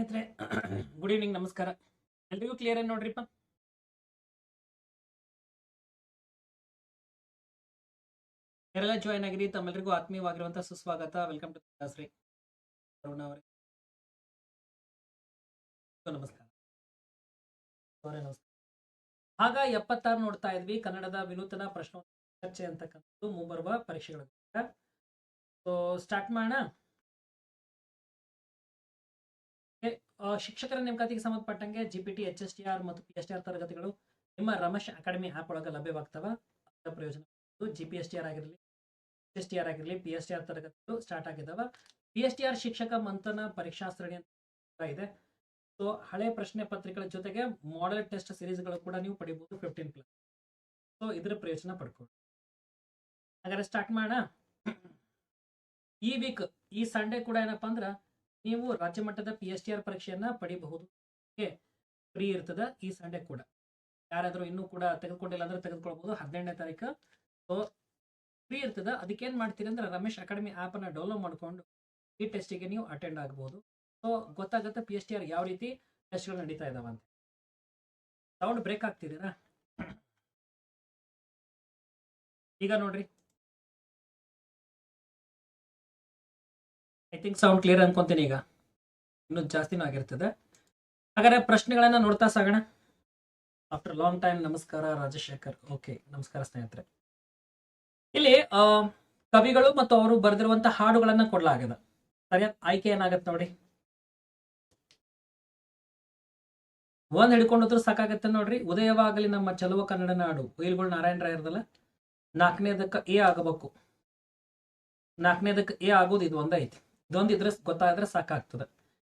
ಸ್ನೇಹಿತರೆ good evening ನಮಸ್ಕಾರ. ಎಲ್ರಿಗೂ ಕ್ಲಿಯರ್ ಏನ್ ನೋಡ್ರಿಪ್ಪ? ಯಾರೆಲ್ಲ ಜಾಯ್ನ್ ಆಗಿರಿ ತಮ್ಮೆಲ್ಲರಿಗೂ ಆತ್ಮೀಯವಾಗಿರುವಂತಹ ಸುಸ್ವಾಗತ. ವೆಲ್ಕಮ್ ಟು ದಾಸ್ರಿ ಅರುಣ ಅವರೇ. ನಮಸ್ಕಾರ. ಭಾಗ ಎಪ್ಪತ್ತಾರು ನೋಡ್ತಾ ಇದ್ವಿ, ಕನ್ನಡದ ವಿನೂತನ ಪ್ರಶ್ನೋತ್ತರ ಚರ್ಚೆ ಅಂತಕ್ಕಂಥದ್ದು ಮುಂಬರುವ ಪರೀಕ್ಷೆಗಳ ಸ್ಟಾರ್ಟ್ ಮಾಡೋಣ. ಶಿಕ್ಷಕರ ನೇಮಕಾತಿಗೆ ಸಂಬಂಧಪಟ್ಟಂಗೆ G P T H S T R ಮತ್ತು ಪಿ ಎಸ್ ಟಿ ಆರ್ ತರಗತಿಗಳು ನಿಮ್ಮ ರಮೇಶ್ ಅಕಾಡೆಮಿ ಆ್ಯಪ್ ಒಳಗೆ ಲಭ್ಯವಾಗ್ತವ. ಪ್ರಯೋಜನ G P S T R ಆಗಿರಲಿ ಎಸ್ ಟಿ ಆರ್ ಆಗಿರಲಿ ಪಿ ಎಸ್ ಟಿ ಆರ್ ತರಗತಿಗಳು ಸ್ಟಾರ್ಟ್ ಆಗಿದ್ದಾವೆ ಪಿ ಎಸ್ ಟಿ ಆರ್ ಶಿಕ್ಷಕ ಮಂಥನ ಪರೀಕ್ಷಾ ಸರಣಿ ಇದೆ. ಸೊ ಹಳೆ ಪ್ರಶ್ನೆ ಪತ್ರಿಕೆಗಳ ಜೊತೆಗೆ ಮಾಡೆಲ್ ಟೆಸ್ಟ್ ಸಿರೀಸ್ಗಳು ಕೂಡ ನೀವು ಪಡಿಬಹುದು ಫಿಫ್ಟೀನ್ ಪ್ಲಸ್ ಸೊ ಇದರ ಪ್ರಯೋಜನ ಪಡ್ಕೊಳ್ಳಿ. ಹಾಗಾದ್ರೆ ಸ್ಟಾರ್ಟ್ ಮಾಡೋಣ. ಈ ವೀಕ್ ಈ ಸಂಡೇ ಕೂಡ ಏನಪ್ಪಾ ಅಂದ್ರ ನೀವು ರಾಜ್ಯ ಮಟ್ಟದ ಪಿ ಎಸ್ ಟಿ ಆರ್ ಪರೀಕ್ಷೆಯನ್ನ ಪಡಿಬಹುದು. ಫ್ರೀ ಇರ್ತದ ಈ ಸಂಡೇ ಕೂಡ. ಯಾರಾದರೂ ಇನ್ನೂ ಕೂಡ ತೆಗೆದುಕೊಂಡಿಲ್ಲ ಅಂದ್ರೆ ತೆಗೆದುಕೊಳ್ಬಹುದು ಹದಿನೆಂಟನೇ ತಾರೀಕು. ಸೊ ಫ್ರೀ ಇರ್ತದ. ಅದಕ್ಕೇನ್ ಮಾಡ್ತೀರಿ ಅಂದ್ರೆ ರಮೇಶ್ ಅಕಾಡೆಮಿ ಆಪ್ ಅನ್ನ ಡೌನ್ಲೋಡ್ ಮಾಡ್ಕೊಂಡು ಈ ಟೆಸ್ಟಿಗೆ ನೀವು ಅಟೆಂಡ್ ಆಗಬಹುದು ಸೊ ಗೊತ್ತಾಗುತ್ತೆ ಪಿ ಎಸ್ ಟಿ ಆರ್ ಯಾವ ರೀತಿ ಟೆಸ್ಟ್ಗಳು ನಡೀತಾ ಇದಾವ ಅಂತ ಸೌಂಡ್ ಬ್ರೇಕ್ ಆಗ್ತಿದ್ದೀರಾ ಈಗ ನೋಡ್ರಿ. ಐ ಥಿಂಕ್ ಸೌಂಡ್ ಕ್ಲಿಯರ್ ಅನ್ಕೊಂತೀನಿ ಈಗ. ಇನ್ನೂ ಜಾಸ್ತಿನೂ ಆಗಿರ್ತದೆ. ಹಾಗಾದ್ರೆ ಪ್ರಶ್ನೆಗಳನ್ನ ನೋಡ್ತಾ ಸಾಗೋಣ. ಆಫ್ಟರ್ ಲಾಂಗ್ ಟೈಮ್ ನಮಸ್ಕಾರ ರಾಜಶೇಖರ್. ಓಕೆ ನಮಸ್ಕಾರ ಸ್ನೇಹಿತರೆ. ಇಲ್ಲಿ ಕವಿಗಳು ಮತ್ತು ಅವರು ಬರೆದಿರುವಂತಹ ಹಾಡುಗಳನ್ನ ಕೊಡಲಾಗಿದೆ. ಸರಿಯಾದ ಆಯ್ಕೆ ಏನಾಗತ್ತೆ ನೋಡಿ. ಒಂದ್ ಹಿಡ್ಕೊಂಡ್ರು ಸಾಕಾಗತ್ತೆ ನೋಡ್ರಿ. ಉದಯವಾಗಲಿ ನಮ್ಮ ಚಲುವ ಕನ್ನಡ ನಾಡು. ಉಯಿಲ್ಗಳು ನಾರಾಯಣ ರಾಯರ್ದಲ್ಲ ನಾಲ್ಕನೇದಕ್ಕ ಎ ಆಗಬೇಕು. ನಾಲ್ಕನೇದಕ್ಕೆ ಎ ಆಗೋದು ಇದು ಒಂದೈತಿ. ಇದೊಂದು ಇದ್ರೆ ಗೊತ್ತಾದ್ರೆ ಸಾಕಾಗ್ತದೆ.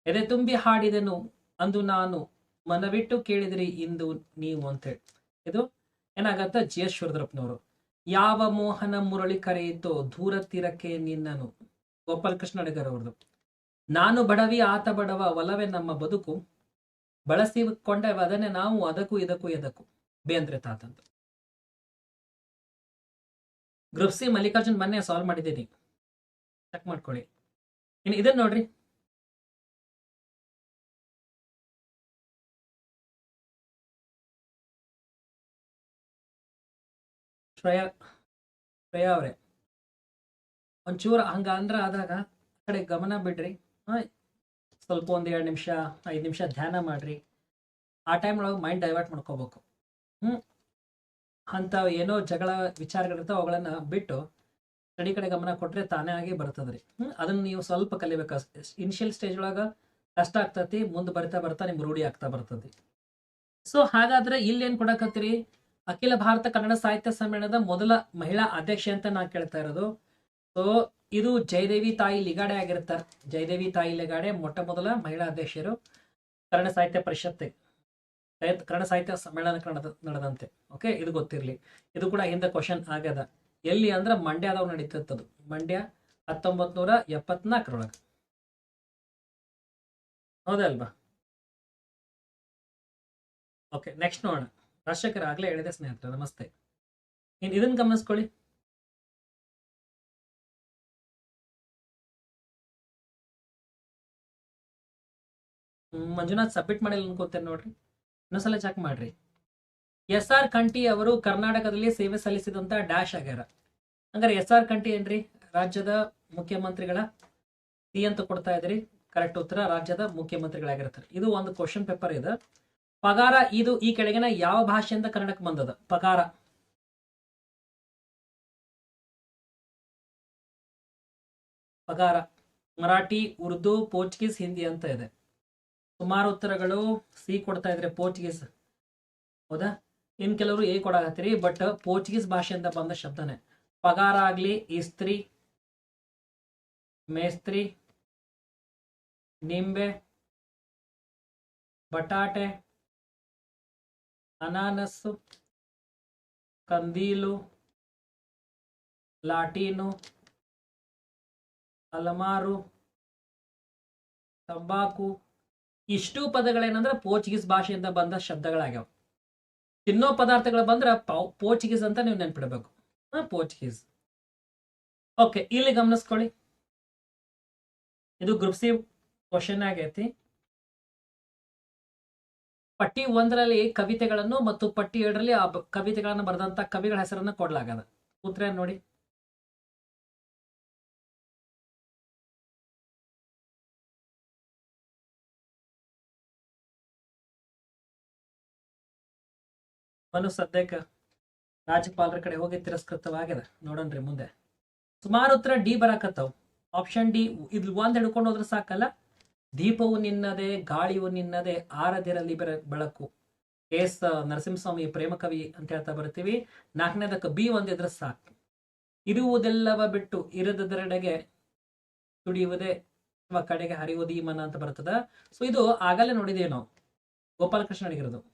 ಎದೆ ತುಂಬಿ ಹಾಡಿದೆನು, ಅಂದು ನಾನು ಮನವಿಟ್ಟು ಕೇಳಿದ್ರಿ, ಇಂದು ನೀವು ಅಂತೇಳಿ ಇದು ಏನಾಗತ್ತ? ಜಿ ಎಸ್ ಯಾವ ಮೋಹನ ಮುರಳಿ ಕರೆಯಿತೋ, ದೂರ ತೀರಕ್ಕೆ ನಿನ್ನನು. ಗೋಪಾಲ ಕೃಷ್ಣ ಅಡಿಗರ್ ಅವ್ರದ್ದು. ನಾನು ಬಡವಿ, ಆತ ಬಡವ, ಒಲವೇ ನಮ್ಮ ಬದುಕು. ಬಳಸಿಕೊಂಡೇವ ಅದನ್ನೇ ನಾವು, ಅದಕ್ಕೂ ಇದಕ್ಕೂ ಎದಕ್ಕೂ. ಬೇಂದ್ರೆ ತಾತಂತ ಗ್ರೂಪ್ ಸಿ ಮಲ್ಲಿಕಾರ್ಜುನ್, ಮೊನ್ನೆ ಸಾಲ್ವ್ ಮಾಡಿದ್ದೀನಿ. ಚೆಕ್ ಮಾಡ್ಕೊಳ್ಳಿ. ಇನ್ನು ಇದನ್ನ ನೋಡ್ರಿ. ಶ್ರೇಯಾ ಶ್ರೇಯಾ ಅವ್ರೆ. ಒಂಚೂರು ಹಂಗ ಅಂದ್ರ ಆದಾಗ ಕಡೆ ಗಮನ ಬಿಡ್ರಿ. ಸ್ವಲ್ಪ ಒಂದ್ ಎರಡು ನಿಮಿಷ, ಐದು ನಿಮಿಷ ಧ್ಯಾನ ಮಾಡ್ರಿ. ಆ ಟೈಮ್ ಒಳಗೆ ಮೈಂಡ್ ಡೈವರ್ಟ್ ಮಾಡ್ಕೋಬೇಕು. ಹ್ಮ್ ಅಂತ ಏನೋ ಜಗಳ ವಿಚಾರಗಳಿರ್ತಾವ ಅವುಗಳನ್ನ ಬಿಟ್ಟು ಸ್ಟಡಿ ಕಡೆ ಗಮನ ಕೊಟ್ರೆ ತಾನೇ ಆಗಿ ಬರ್ತದ್ರಿ. ಹ್ಮ್, ಅದನ್ನ ನೀವು ಸ್ವಲ್ಪ ಕಲಿಬೇಕು? ಇನಿಷಿಯಲ್ ಸ್ಟೇಜ್ ಒಳಗ ಕಷ್ಟ ಆಗ್ತತಿ, ಮುಂದೆ ಬರ್ತಾ ಬರ್ತಾ ನಿಮ್ಗೆ ರೂಢಿ ಆಗ್ತಾ ಬರ್ತದೆ ಸೊ ಹಾಗಾದ್ರೆ ಇಲ್ಲಿ ಏನ್ ಕೊಡಕತ್ತೀರಿ? ಅಖಿಲ ಭಾರತ ಕನ್ನಡ ಸಾಹಿತ್ಯ ಸಮ್ಮೇಳನದ ಮೊದಲ ಮಹಿಳಾ ಅಧ್ಯಕ್ಷೆ ಅಂತ ನಾ ಕೇಳ್ತಾ ಇರೋದು. ಸೊ ಇದು ಜಯದೇವಿ ತಾಯಿ ಲಿಗಾಡೆ ಆಗಿರ್ತಾರೆ. ಜಯದೇವಿ ತಾಯಿ ಲಿಗಾಡೆ ಮೊಟ್ಟ ಮೊದಲ ಮಹಿಳಾ ಅಧ್ಯಕ್ಷರು ಕನ್ನಡ ಸಾಹಿತ್ಯ ಪರಿಷತ್ತೆ. ಕನ್ನಡ ಸಾಹಿತ್ಯ ಸಮ್ಮೇಳನ ನಡೆದಂತೆ. ಓಕೆ ಇದು ಗೊತ್ತಿರ್ಲಿ. ಇದು ಕೂಡ ಹಿಂದೆ ಕ್ವಶನ್ ಆಗ್ಯದ. ಎಲ್ಲಿ ಅಂದ್ರೆ ಮಂಡ್ಯದವ್ ನಡೀತದ್ದು ಮಂಡ್ಯ ಹತ್ತೊಂಬತ್ ನೂರ ಎಪ್ಪತ್ನಾಲ್ಕರೊಳಗೆ ಹೌದಲ್ವಾ ಓಕೆ ನೆಕ್ಸ್ಟ್ ನೋಡೋಣ. ದರ್ಶಕರು ಆಗ್ಲೇ ಹೇಳಿದೆ ಸ್ನೇಹಿತರೆ, ನಮಸ್ತೆ. ಇನ್ ಇದನ್ನ ಗಮನಿಸ್ಕೊಳ್ಳಿ. ಮಂಜುನಾಥ್ ಸಬ್ಮಿಟ್ ಮಾಡಿಲ್ಲ ಅನ್ಕೋತೇನೆ ನೋಡ್ರಿ. ಇನ್ನೊಂದ್ಸಲ ಚೆಕ್ ಮಾಡ್ರಿ. ಎಸ್ ಆರ್ ಕಂಠಿ ಅವರು ಕರ್ನಾಟಕದಲ್ಲಿ ಸೇವೆ ಸಲ್ಲಿಸಿದಂತ ಡ್ಯಾಶ್ ಆಗ್ಯಾರ. ಹಂಗಾರೆ ಎಸ್ ಆರ್ ಕಂಠಿ ಏನ್ರಿ? ರಾಜ್ಯದ ಮುಖ್ಯಮಂತ್ರಿಗಳ ಸಿ ಅಂತ ಕೊಡ್ತಾ ಇದ್ರಿ. ಕರೆಕ್ಟ್ ಉತ್ತರ, ರಾಜ್ಯದ ಮುಖ್ಯಮಂತ್ರಿಗಳಾಗಿರ್ತಾರೆ. ಇದು ಒಂದು ಕ್ವಶನ್ ಪೇಪರ್ ಇದೆ. ಪಗಾರ, ಇದು ಈ ಕೆಳಗಿನ ಯಾವ ಭಾಷೆಯಿಂದ ಕನ್ನಡಕ್ಕೆ ಬಂದದ? ಪಗಾರ. ಪಗಾರ. ಮರಾಠಿ, ಉರ್ದು, ಪೋರ್ಚುಗೀಸ್, ಹಿಂದಿ ಅಂತ ಇದೆ. ಸುಮಾರು ಉತ್ತರಗಳು ಸಿ ಕೊಡ್ತಾ ಇದ್ರೆ ಪೋರ್ಚುಗೀಸ್. ಹೌದಾ? ಇನ್ ಕೆಲವರು ಎ ಕೊಡಾಕತ್ತೀರಿ ಬಟ್ ಪೋರ್ಚುಗೀಸ್ ಭಾಷೆಯಿಂದ ಬಂದ ಶಬ್ದನೇ. ಪಗಾರ ಆಗ್ಲಿ, ಇಸ್ತ್ರಿ, ಮೇಸ್ತ್ರಿ, ನಿಂಬೆ, ಬಟಾಟೆ ಅನಾನಸ್ಸು ಕಂದೀಲು, ಲಾಟೀನು, ಅಲಮಾರು, ತಂಬಾಕು. ಇಷ್ಟು ಪದಗಳೇನಂದ್ರೆ ಪೋರ್ಚುಗೀಸ್ ಭಾಷೆಯಿಂದ ಬಂದ ಶಬ್ದಗಳಾಗ್ಯಾವ. ತಿನ್ನೋ ಪದಾರ್ಥಗಳು ಬಂದ್ರೆ ಪೋರ್ಚುಗೀಸ್ ಅಂತ ನೀವು ನೆನ್ಪಿಡಬೇಕು. ಪೋರ್ಚುಗೀಸ್. ಓಕೆ, ಇಲ್ಲಿ ಗಮನಿಸ್ಕೊಳ್ಳಿ. ಇದು ಗ್ರೂಪ್ ಸಿ ಕ್ವಶನ್ ಆಗೈತಿ. ಪಟ್ಟಿ ಒಂದರಲ್ಲಿ ಕವಿತೆಗಳನ್ನು ಮತ್ತು ಪಟ್ಟಿ ಎರಡರಲ್ಲಿ ಆ ಕವಿತೆಗಳನ್ನು ಬರೆದಂತ ಕವಿಗಳ ಹೆಸರನ್ನು ಕೊಡಲಾಗದ. ಉತ್ತರ ನೋಡಿ. ಮನು ಸದ್ಯಕ್ಕೆ ರಾಜ್ಯಪಾಲರ ಕಡೆ ಹೋಗಿ ತಿರಸ್ಕೃತವಾಗಿದೆ. ನೋಡೋಣ್ರಿ ಮುಂದೆ. ಸುಮಾರು ಉತ್ತರ ಡಿ ಬರಾಕತ್ತವು. ಆಪ್ಷನ್ ಡಿ ಇದು ಒಂದ್ ಹಿಡ್ಕೊಂಡು ಹೋದ್ರೆ ಸಾಕಲ್ಲ. ದೀಪವು ನಿನ್ನದೆ, ಗಾಳಿಯು ನಿನ್ನದೆ, ಆರದಿರಲಿ ಬೆರ, ಬೆಳಕು. ಎಸ್, ನರಸಿಂಹಸ್ವಾಮಿ ಪ್ರೇಮ ಕವಿ ಅಂತ ಹೇಳ್ತಾ ಬರ್ತೀವಿ. ನಾಲ್ಕನೇದಕ್ಕೆ ಬಿ ಒಂದಿದ್ರೆ ಸಾಕು. ಇರುವುದೆಲ್ಲವ ಬಿಟ್ಟು ಇರದರೆಡೆಗೆ ತುಡಿಯುವುದೇ ಅಥವಾ ಕಡೆಗೆ ಹರಿಯುವುದು ಈ ಮನ ಅಂತ ಬರ್ತದ. ಸೊ ಇದು ಆಗಲೇ ನೋಡಿದೇವೆ ನಾವು. ಗೋಪಾಲಕೃಷ್ಣ ಅಡಿಗಿರೋದು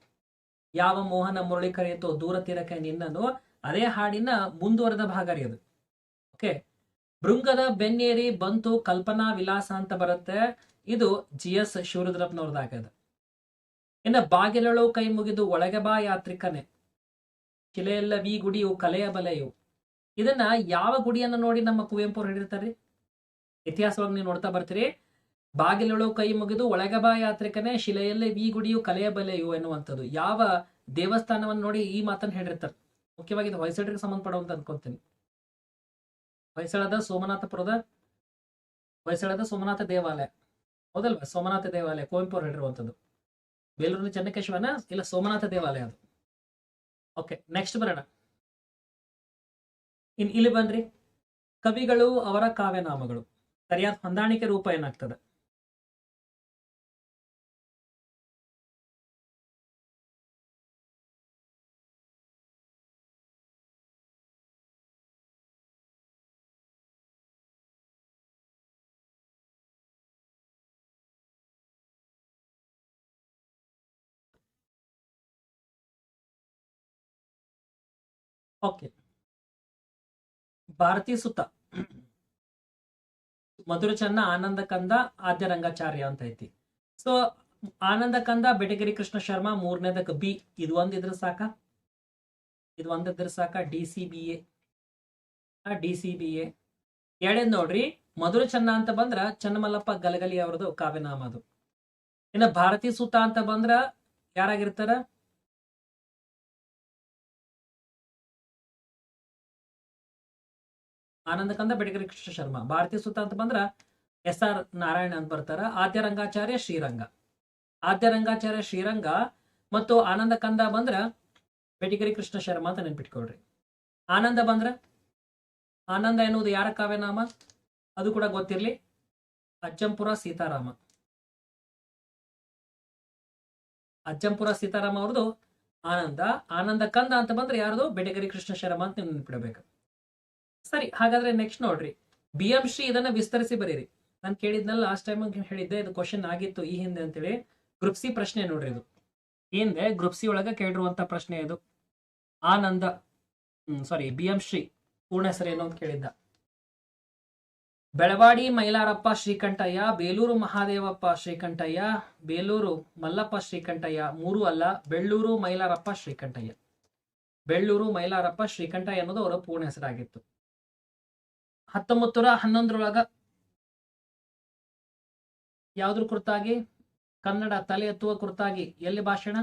ಯಾವ ಮೋಹನ ಮುರಳಿ ಕರೆಯಿತೋ ದೂರ ತೀರಕ್ಕೆ ನಿನ್ನನು ಅದೇ ಹಾಡಿನ ಮುಂದುವರೆದ ಭಾಗ ರೀ ಓಕೆ ಭೃಂಗದ ಬೆನ್ನೇರಿ ಬಂತು ಕಲ್ಪನಾ ವಿಲಾಸ ಅಂತ ಬರುತ್ತೆ. ಇದು ಜಿ ಎಸ್ ಶಿವರುದ್ರಪ್ಪನವ್ರದ್ದಾಗದ ಇನ್ನ ಬಾಗಿಲಳು ಕೈ ಮುಗಿದು ಒಳಗೆ ಬಾ ಯಾತ್ರಿಕನೆ. ಶಿಲೆಯೆಲ್ಲ ವಿ ಗುಡಿಯು, ಕಲೆಯ ಬಲೆಯು. ಇದನ್ನ ಯಾವ ಗುಡಿಯನ್ನ ನೋಡಿ ನಮ್ಮ ಕುವೆಂಪು ಅವ್ರು ಹೇಳಿರ್ತಾರೆ ಇತಿಹಾಸವಾಗಿ ನೀವು ನೋಡ್ತಾ ಬರ್ತೀರಿ. ಬಾಗಿಲಳು ಕೈ ಮುಗಿದು ಒಳಗೆ ಬಾ ಯಾತ್ರಿಕನೇ, ಶಿಲೆಯಲ್ಲೇ ಈ ಗುಡಿಯು ಕಲೆಯ ಬಲೆಯು ಎನ್ನುವಂಥದ್ದು. ಯಾವ ದೇವಸ್ಥಾನವನ್ನು ನೋಡಿ ಈ ಮಾತನ್ನ ಹೇಳಿರ್ತಾರೆ. ಮುಖ್ಯವಾಗಿ ಇದು ಹೊಯ್ಸಳರಿಗೆ ಸಂಬಂಧಪಡುವಂತ ಅನ್ಕೊಂತೀನಿ. ಹೊಯ್ಸಳದ ಸೋಮನಾಥಪುರದ, ಹೊಯ್ಸಳದ ಸೋಮನಾಥ ದೇವಾಲಯ. ಹೌದಲ್ವಾ? ಸೋಮನಾಥ ದೇವಾಲಯ, ಕುವೆಂಪು ಅವರು ಹೇಳಿರುವಂಥದ್ದು. ಬೇಲೂರಿನ ಚೆನ್ನಕೇಶವನ? ಇಲ್ಲ, ಸೋಮನಾಥ ದೇವಾಲಯ ಅದು. ಓಕೆ ನೆಕ್ಸ್ಟ್ ಬರೋಣ. ಇನ್ ಇಲ್ಲಿ ಬನ್ರಿ. ಕವಿಗಳು ಅವರ ಕಾವ್ಯನಾಮಗಳು. ಸರಿಯಾದ ಹೊಂದಾಣಿಕೆ ರೂಪ ಏನಾಗ್ತದೆ? ಓಕೆ. ಭಾರತೀ ಸುತ್ತ. ಮಧುರ ಚನ್ನ ಆನಂದ ಕಂದ ಆದ್ಯ ರಂಗಾಚಾರ್ಯ ಅಂತ ಐತಿ. ಸೊ ಆನಂದ ಕಂದ ಬೆಟಗಿರಿ ಕೃಷ್ಣ ಶರ್ಮಾ ಮೂರನೇದಕ್ಕೆ ಬಿ, ಇದು ಒಂದಿದ್ರೆ ಸಾಕ? ಇದು ಒಂದಿದ್ರೆ ಸಾಕ? D C B A. D C B A. ನೋಡ್ರಿ ಮಧುರ ಚನ್ನ ಅಂತ ಬಂದ್ರ ಚನ್ನಮಲ್ಲಪ್ಪ ಗಲಗಲಿ ಅವ್ರದ್ದು ಕಾವ್ಯನಾಮ ಅದು. ಇನ್ನ ಭಾರತೀ ಸುತ ಅಂತ ಬಂದ್ರ ಯಾರಾಗಿರ್ತಾರ? ಆನಂದ ಕಂದ ಬೆಡಗರಿ ಕೃಷ್ಣ ಶರ್ಮಾ. ಭಾರತೀಯ ಸುತ್ತ ಅಂತ ಬಂದ್ರ ಎಸ್ ಆರ್ ನಾರಾಯಣ ಅಂತ ಬರ್ತಾರ. ಆದ್ಯ ರಂಗಾಚಾರ್ಯ ಶ್ರೀರಂಗ. ಆದ್ಯ ರಂಗಾಚಾರ್ಯ ಶ್ರೀರಂಗ ಮತ್ತು ಆನಂದ ಕಂದ ಬಂದ್ರ ಬೆಟಗಿರಿ ಕೃಷ್ಣ ಶರ್ಮಾ ಅಂತ ನೆನ್ಪಿಟ್ಕೊಳ್ರಿ. ಆನಂದ ಬಂದ್ರ? ಆನಂದ ಎನ್ನುವುದು ಯಾರ ಕಾವ್ಯನಾಮ? ಅದು ಕೂಡ ಗೊತ್ತಿರ್ಲಿ. ಅಜ್ಜಂಪುರ ಸೀತಾರಾಮ. ಅಜ್ಜಂಪುರ ಸೀತಾರಾಮ ಅವ್ರದ್ದು ಆನಂದ. ಆನಂದ ಕಂದ ಅಂತ ಬಂದ್ರೆ ಯಾರದು? ಬೆಟಗರಿ ಕೃಷ್ಣ ಶರ್ಮಾ ಅಂತ ನೀವು ನೆನ್ಪಿಡಬೇಕು. ಸರಿ, ಹಾಗಾದ್ರೆ ನೆಕ್ಸ್ಟ್ ನೋಡ್ರಿ. ಬಿ ಎಂ ಶ್ರೀ ಇದನ್ನ ವಿಸ್ತರಿಸಿ ಬರೀರಿ. ನಾನು ಕೇಳಿದ್ನಲ್ಲ ಲಾಸ್ಟ್ ಟೈಮ್ ಹೇಳಿದ್ದೆ, ಇದು ಕ್ವಶನ್ ಆಗಿತ್ತು ಈ ಹಿಂದೆ ಅಂತೇಳಿ. ಗ್ರೂಪ್ ಸಿ ಪ್ರಶ್ನೆ ನೋಡ್ರಿ ಇದು. ಹಿಂದೆ ಗ್ರೂಪ್ ಸಿ ಒಳಗ ಕೇಳಿರುವಂತ ಪ್ರಶ್ನೆ ಇದು. Ananda sorry B M Shri ಪೂರ್ಣ ಹೆಸರು ಏನು ಅಂತ ಕೇಳಿದ್ದ. ಬೆಳವಾಡಿ ಮೈಲಾರಪ್ಪ ಶ್ರೀಕಂಠಯ್ಯ, ಬೇಲೂರು ಮಹಾದೇವಪ್ಪ ಶ್ರೀಕಂಠಯ್ಯ, ಬೇಲೂರು ಮಲ್ಲಪ್ಪ ಶ್ರೀಕಂಠಯ್ಯ, ಮೂರು ಅಲ್ಲ, ಬೆಳ್ಳೂರು ಮೈಲಾರಪ್ಪ ಶ್ರೀಕಂಠಯ್ಯ. ಬೆಳ್ಳೂರು ಮೈಲಾರಪ್ಪ ಶ್ರೀಕಂಠಯ್ಯ ಅನ್ನೋದು ಅವರ ಪೂರ್ಣ ಹೆಸರಾಗಿತ್ತು. ಹತ್ತೊಂಬತ್ತು ನೂರ ಹನ್ನೊಂದರೊಳಗ ಯಾವ್ದ್ರ ಕುರಿತಾಗಿ ಕನ್ನಡ ತಲೆ ಎತ್ತುವ ಕುರಿತಾಗಿ ಎಲ್ಲಿ ಭಾಷಣ?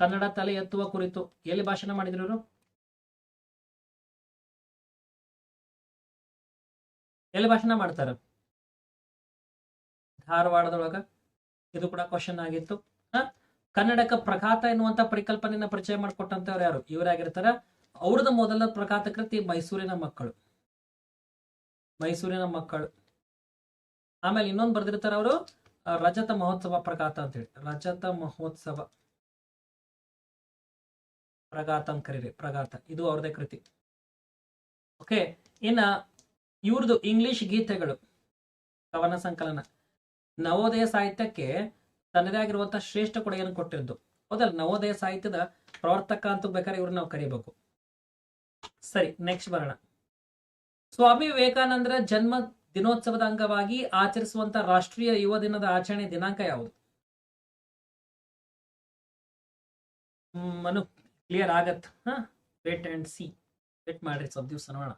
ಕನ್ನಡ ತಲೆ ಎತ್ತುವ ಕುರಿತು ಎಲ್ಲಿ ಭಾಷಣ ಮಾಡಿದ್ರು ಇವರು? ಎಲ್ಲಿ ಭಾಷಣ ಮಾಡ್ತಾರ? ಧಾರವಾಡದೊಳಗ? ಇದು ಕೂಡ ಕ್ವಶನ್ ಆಗಿತ್ತು. ಕನ್ನಡಕ ಪ್ರಘಾತ ಎನ್ನುವಂತ ಪರಿಕಲ್ಪನೆಯನ್ನ ಪರಿಚಯ ಮಾಡಿಕೊಟ್ಟಂತವ್ರು ಯಾರು? ಇವರಾಗಿರ್ತಾರ. ಅವ್ರದ ಮೊದಲ ಪ್ರಘಾತ ಕೃತಿ ಮೈಸೂರಿನ ಮಕ್ಕಳು. ಮೈಸೂರಿನ ಮಕ್ಕಳು. ಆಮೇಲೆ ಇನ್ನೊಂದು ಬರ್ದಿರ್ತಾರೆ ಅವರು ರಜತ ಮಹೋತ್ಸವ ಪ್ರಗಾತ ಅಂತ ಹೇಳಿ. ರಜತ ಮಹೋತ್ಸವ ಪ್ರಗಾತ ಅಂತ ಕರೀರಿ, ಪ್ರಗಾತ. ಇದು ಅವ್ರದೇ ಕೃತಿ. ಓಕೆ, ಇನ್ನ ಇವ್ರದ್ದು ಇಂಗ್ಲಿಷ್ ಗೀತೆಗಳು, ಕವನ ಸಂಕಲನ. ನವೋದಯ ಸಾಹಿತ್ಯಕ್ಕೆ ತನ್ನದೇ ಆಗಿರುವಂತಹ ಶ್ರೇಷ್ಠ ಕೊಡುಗೆಯನ್ನು ಕೊಟ್ಟಿದ್ದು ಹೌದಲ್ಲ, ನವೋದಯ ಸಾಹಿತ್ಯದ ಪ್ರವರ್ತಕ ಅಂತ ಬೇಕಾದ್ರೆ ಇವ್ರನ್ನ ನಾವು ಕರಿಬೇಕು. ಸರಿ ನೆಕ್ಸ್ಟ್ ಬರೋಣ. ಸ್ವಾಮಿ ವಿವೇಕಾನಂದರ ಜನ್ಮ ದಿನೋತ್ಸವದ ಅಂಗವಾಗಿ ಆಚರಿಸುವಂತ ರಾಷ್ಟ್ರೀಯ ಯುವ ದಿನದ ಆಚರಣೆ ದಿನಾಂಕ ಯಾವುದು? ಮನು ಕ್ಲಿಯರ್ ಆಗತ್. ಹಾ ವೇಟ್ ಅಂಡ್ ಸಿ ವೇಟ್ ಮಾಡ್ರಿ, ಸ್ವಲ್ಪ ದಿವಸ ನೋಡೋಣ.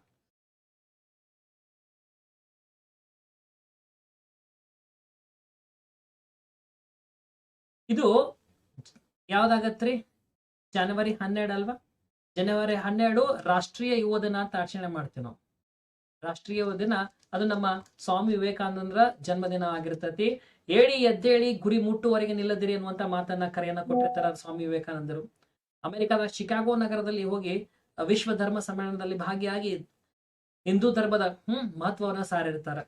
ಇದು ಯಾವ್ದಾಗತ್ರಿ? ಜನವರಿ ಹನ್ನೆರಡು ಅಲ್ವಾ? ಜನವರಿ ಹನ್ನೆರಡು ರಾಷ್ಟ್ರೀಯ ಯುವ ದಿನ ಅಂತ ಆಚರಣೆ ಮಾಡ್ತೀವಿ ನಾವು. ರಾಷ್ಟ್ರೀಯ ದಿನ, ಅದು ನಮ್ಮ ಸ್ವಾಮಿ ವಿವೇಕಾನಂದರ ಜನ್ಮದಿನ ಆಗಿರ್ತತಿ. ಏಳಿ ಎದ್ದೇಳಿ ಗುರಿ ಮುಟ್ಟುವರೆಗೆ ನಿಲ್ಲದಿರಿ ಅನ್ನುವಂತ ಮಾತನ್ನ ಕರೆಯನ್ನ ಕೊಟ್ಟಿರ್ತಾರ ಸ್ವಾಮಿ ವಿವೇಕಾನಂದರು. ಅಮೆರಿಕದ ಶಿಕಾಗೋ ನಗರದಲ್ಲಿ ಹೋಗಿ ವಿಶ್ವ ಧರ್ಮ ಸಮ್ಮೇಳನದಲ್ಲಿ ಭಾಗಿಯಾಗಿ ಹಿಂದೂ ಧರ್ಮದ, ಹ್ಮ್, ಮಹತ್ವವನ್ನ ಸಾರಿರ್ತಾರ.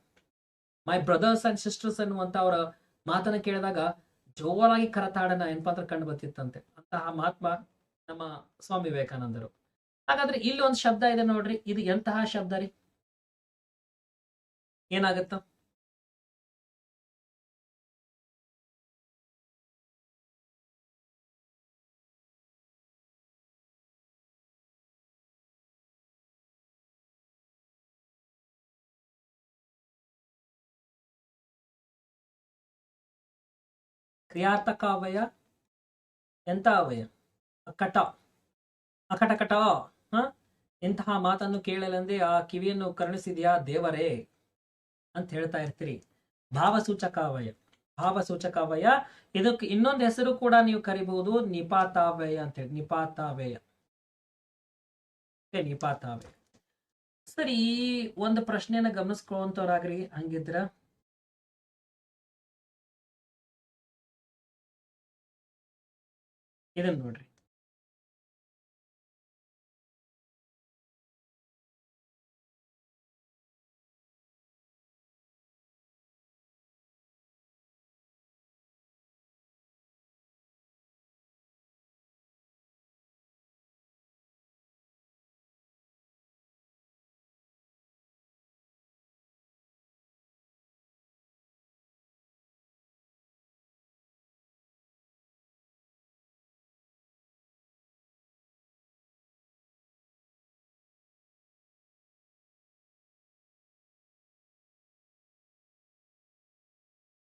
ಮೈ ಬ್ರದರ್ಸ್ ಅಂಡ್ ಸಿಸ್ಟರ್ಸ್ ಅನ್ನುವಂತ ಅವರ ಮಾತನ್ನ ಕೇಳಿದಾಗ ಜೋರಾಗಿ ಕರತಾಡನ ಎನ್ಪಾತ್ರ ಕಂಡು ಬರ್ತಿತ್ತಂತೆ. ಅಂತಹ ಮಹಾತ್ಮ ನಮ್ಮ ಸ್ವಾಮಿ ವಿವೇಕಾನಂದರು. ಹಾಗಾದ್ರೆ ಇಲ್ಲಿ ಒಂದು ಶಬ್ದ ಇದೆ ನೋಡ್ರಿ, ಇದು ಎಂತಹ ಶಬ್ದ ರೀ? ಏನಾಗತ್ತ? ಕ್ರಿಯಾರ್ಥಕ ಅವಯ, ಎಂಥ ಅವಯ? ಅಕಟ. ಅಕಟಕಟ. ಹ? ಇಂತಹ ಮಾತನ್ನು ಕೇಳಲೆಂದೇ ಆ ಕಿವಿಯನ್ನು ಕರುಣಿಸಿದೆಯಾ ದೇವರೇ? ಅಂತ ಹೇಳ್ತಾ ಇರ್ತೀರಿ. ಭಾವಸೂಚಕಾವಯ. ಭಾವಸೂಚಕಾವಯ. ಇದಕ್ಕೆ ಇನ್ನೊಂದು ಹೆಸರು ಕೂಡ ನೀವು ಕರಿಬಹುದು, ನಿಪಾತಾವಯ ಅಂತ ಹೇಳಿ. ನಿಪಾತಾವಯ. ನಿಪಾತಾವಯ. ಸರಿ ಒಂದು ಪ್ರಶ್ನೆನ ಗಮನಿಸ್ಕೊಳ್ಳುವಂತವ್ರಾಗ್ರಿ, ಹಂಗಿದ್ರ. ಇದನ್ನ ನೋಡ್ರಿ.